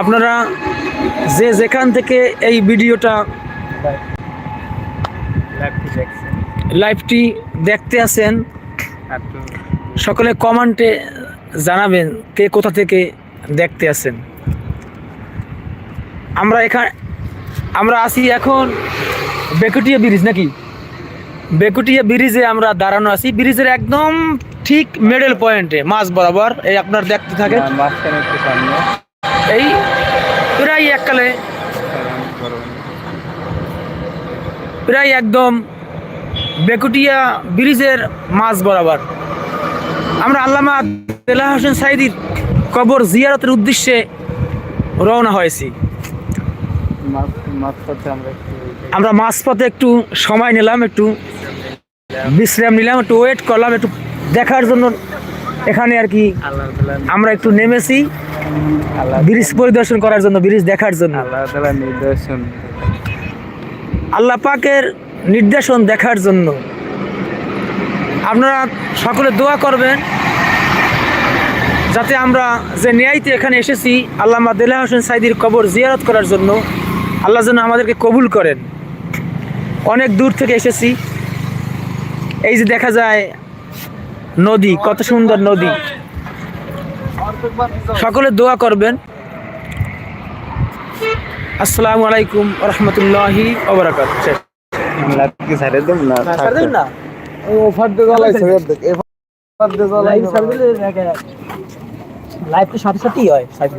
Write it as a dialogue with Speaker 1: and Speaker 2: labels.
Speaker 1: আপনারা যে যেখান থেকে এই ভিডিওটা
Speaker 2: লাইভটি
Speaker 1: দেখতে আছেন সকলে কমেন্টে জানাবেন কে কোথা থেকে দেখতে আছেন। আমরা এখানে আমরা আছি এখন বেকুটিয়া ব্রিজ নাকি? বেকুটিয়া ব্রিজে আমরা দাঁড়ানো আছি। ব্রিজের একদম ঠিক মিডল পয়েন্টে মাছ বরাবর। এই আপনার দেখতে থাকেন।
Speaker 2: সামনে।
Speaker 1: এই প্রায় এককালে, প্রায় একদম বেকুটিয়া ব্রিজের মাঝ বরাবর। আমরা আল্লামা দেলা হোসেন সাইদির কবর জিয়ারতের উদ্দেশ্যে রওনা হয়েছি।
Speaker 2: মাছ মাছ আমরা
Speaker 1: মাঝপথে একটু সময় নিলাম, একটু বিশ্রাম নিলাম, একটু ওয়েট করলাম, একটু দেখার জন্য এখানে আর কি আমরা একটু নেমেছি
Speaker 2: আল্লাহ
Speaker 1: ব্রিজ পরিদর্শন করার জন্য ব্রিজ দেখার জন্য।
Speaker 2: আল্লাহ নির্দেশন
Speaker 1: আল্লাহ পাকের নির্দেশন দেখার জন্য। আপনারা সকলে দোয়া করবেন যাতে আমরা যে ন্যায়তে এখানে এসেছি আল্লামা দেলা হোসেন সাইদির কবর জিয়ারত করার জন্য আল্লাহ যেন আমাদেরকে কবুল করেন। অনেক দূর থেকে এসেছি। এই যে দেখা যায় নদী কত সুন্দর নদী। সকলে দোয়া করবেন। আসসালামু আলাইকুম রহমতুল্লাহি ওবরাকাত তো সাথে সাথেই হয় সাইড